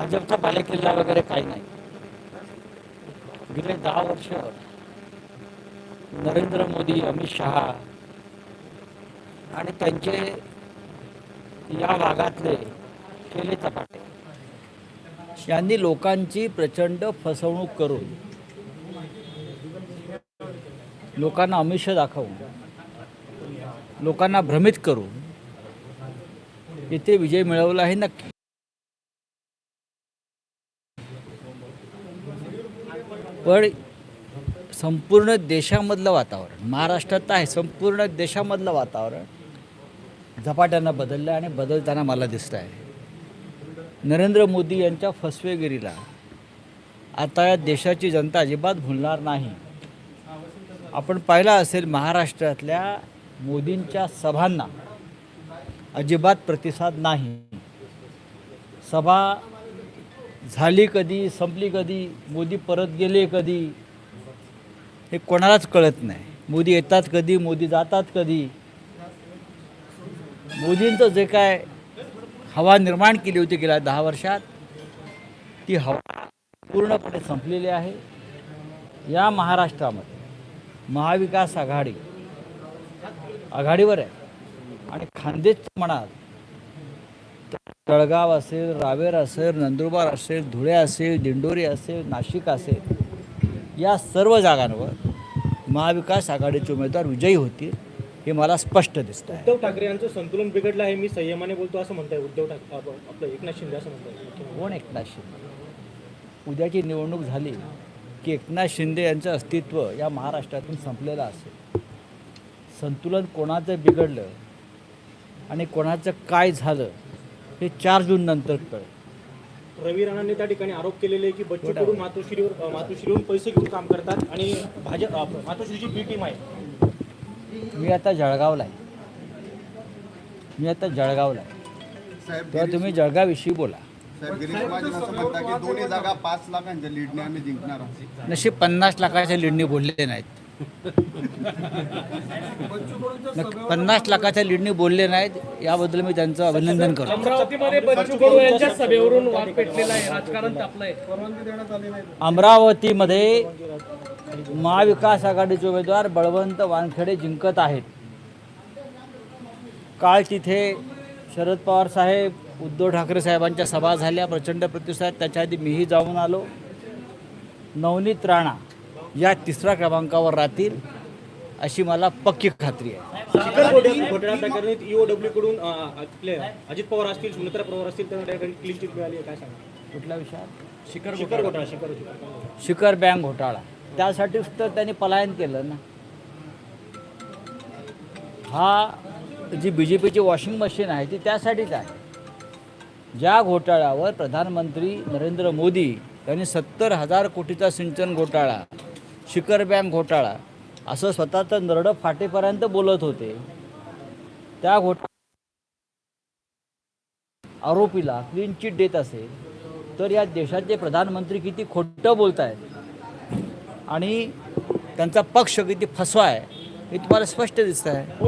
भाजपचा बालेकिल्ला वगैरे काही नाही. गेले दहा वर्ष नरेंद्र मोदी अमित शहा आणि त्यांचे या भागातले केले चपाटे यांनी लोकांची प्रचंड फसवणूक करून लोकांना अमिष दाखवून लोकांना भ्रमित करून इथे विजय मिळवला आहे नक्की. पण संपूर्ण देशामधलं वातावरण महाराष्ट्रात तर आहे संपूर्ण देशामधलं वातावरण झपाट्यानं बदललं आणि बदलताना मला दिसतं आहे नरेंद्र मोदी यांच्या फसवेगिरीला आता या देशाची जनता अजिबात भुलणार नाही. आपण पाहिलं असेल महाराष्ट्रातल्या मोदींच्या सभांना अजिबात प्रतिसाद नाही. सभा झाली कधी संपली कधी मोदी परत गेले कधी हे कोणालाच कळत नाही. मोदी येतात कधी मोदी जातात कधी. मोदींचं जे काय हवा निर्माण केली होती गेल्या दहा वर्षात ती हवा पूर्णपणे संपलेली आहे. या महाराष्ट्रामध्ये महाविकास आघाडी आघाडीवर आहे. आणि खानदेश म्हणाल जळगाव असेल रावेर असेल नंदुरबार असेल धुळे असेल दिंडोरी असेल नाशिक असेल या सर्व जागांवर महाविकास आघाडीचे उमेदवार विजयी होतील हे मला स्पष्ट दिसतं आहे उद्धव ठाकरे यांचं संतुलन बिघडलं आहे मी संयमाने बोलतो असं म्हणताय. उद्धव ठाकरे आपलं एकनाथ शिंदे असं म्हणताय. कोण एकनाथ शिंदे? उद्याची निवडणूक झाली की एकनाथ शिंदे यांचं अस्तित्व या महाराष्ट्रातून संपलेलं असेल. संतुलन कोणाचं बिघडलं आणि कोणाचं काय झालं हे चार जून नंतर कळेल. रवी राणांनी त्या ठिकाणी आरोप केलेले आहे की बच्चू? कडू मातोश्रीवर मातोश्रीवरून पैसे घेऊन काम करतात आणि भाजप मातोश्रीची बी टीम आहे. मी आता जळगावला आहे. मी आता जळगावला आहे. साहेब तेव्हा तुम्ही जळगावविषयी बोला. साहेब गिरीश महाजन असं म्हणतात की दोन्ही जागा पाच लाखांच्या लीडने आम्ही जिंकणार आहोत. नशीब पन्नास लाखाच्या लीडने बोलले नाहीत. पन्नास लाखाच्या लीडने बोलले नाहीत. याबद्दल मी त्यांचं अभिनंदन करतो. अमरावतीमध्ये बच्चू कडू यांच्या सभेवरून वाद पेटलेला आहे. राजकारण तापलंय. अमरावतीमध्ये महाविकास आघाडीचे उमेदवार बळवंत वानखेडे जिंकत आहेत. काल तिथे शरद पवार साहेब उद्धव ठाकरे साहेबांच्या सभा झाल्या. प्रचंड प्रतिसाद. त्याच्या आधी मीही जाऊन आलो. नवनीत राणा या तिसऱ्या क्रमांकावर राहतील अशी मला पक्की खात्री आहे. घोटाळा ईओडब्ल्यू कडून आपले अजित पवार असतील सुमित्रा पवार असतील त्यांना क्लीन चिट मिळाली आहे. काय सांगा? कुठल्या विषयात शिखर शिखर घोटाळा. शिखर. शिखर बँक घोटाळा. त्यासाठीच तर त्यांनी पलायन केलं ना. हा जी बी जे पीची वॉशिंग मशीन आहे ती त्यासाठीच आहे. ज्या घोटाळ्यावर प्रधानमंत्री नरेंद्र मोदी यांनी सत्तर हजार कोटीचा सिंचन घोटाळा शिखर बँक घोटाळा. असं स्वतःचं नरडं फाटेपर्यंत बोलत होते. त्या घोटा आरोपीला क्लीन चिट देत असेल तर या देशाचे प्रधानमंत्री किती खोटं बोलत आहेत आणि त्यांचा पक्ष किती फसवा आहे हे तुम्हाला स्पष्ट दिसत आहे